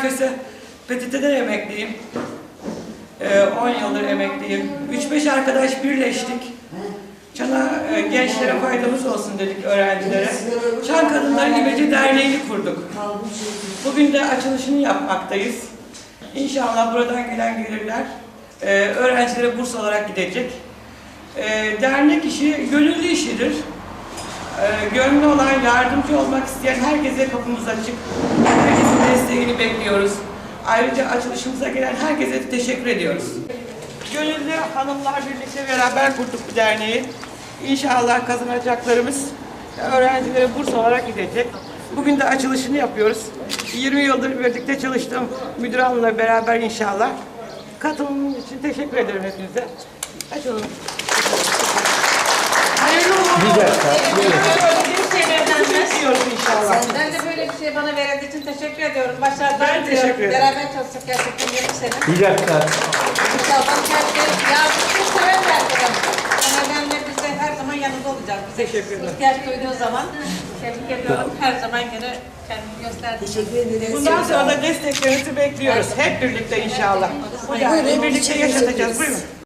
Köse, PTT'den emekliyim. Ee, 10 yıldır emekliyim. 3-5 arkadaş birleştik. Çana e, gençlere faydamız olsun dedik öğrencilere. Çan Kadınları İmece Derneği'ni kurduk. Bugün de açılışını yapmaktayız. İnşallah buradan gelen gelirler e, öğrencilere burs olarak gidecek. E, dernek işi gönüllü işidir. E, gönlü olan, yardımcı olmak isteyen herkese kapımız açık. Herkesin desteğini bekliyoruz. Ayrıca açılışımıza gelen herkese teşekkür ediyoruz. Gönüllü hanımlar birlikte beraber kurduk bu derneği. İnşallah kazanacaklarımız öğrencilere burs olarak gidecek. Bugün de açılışını yapıyoruz. 20 yıldır birlikte çalıştığım müdür hanımla beraber inşallah. Katılımınız için teşekkür ederim hepinize. Açalım. Hayırlı uğurlu olsun. Bir şey vermez. Diyoruz inşallah. Ben de böyle bir şey bana verildiği için teşekkür ediyorum. Başarılar Ben diliyorum. teşekkür ederim. Beraber çalıştık gerçekten 20 sene. Bir dakika. İnşallah herkes yardımcı severler. O nedenle biz de her zaman yanında olacağız. Bize Teşekkür ederim. ihtiyaç duyduğu zaman tebrik ediyorum. Her zaman yine kendimi gösterdim. Teşekkür ederiz. Bundan sonra da desteklerinizi bekliyoruz. Hep birlikte inşallah. Bu derneği birlikte yaşatacağız. Buyurun.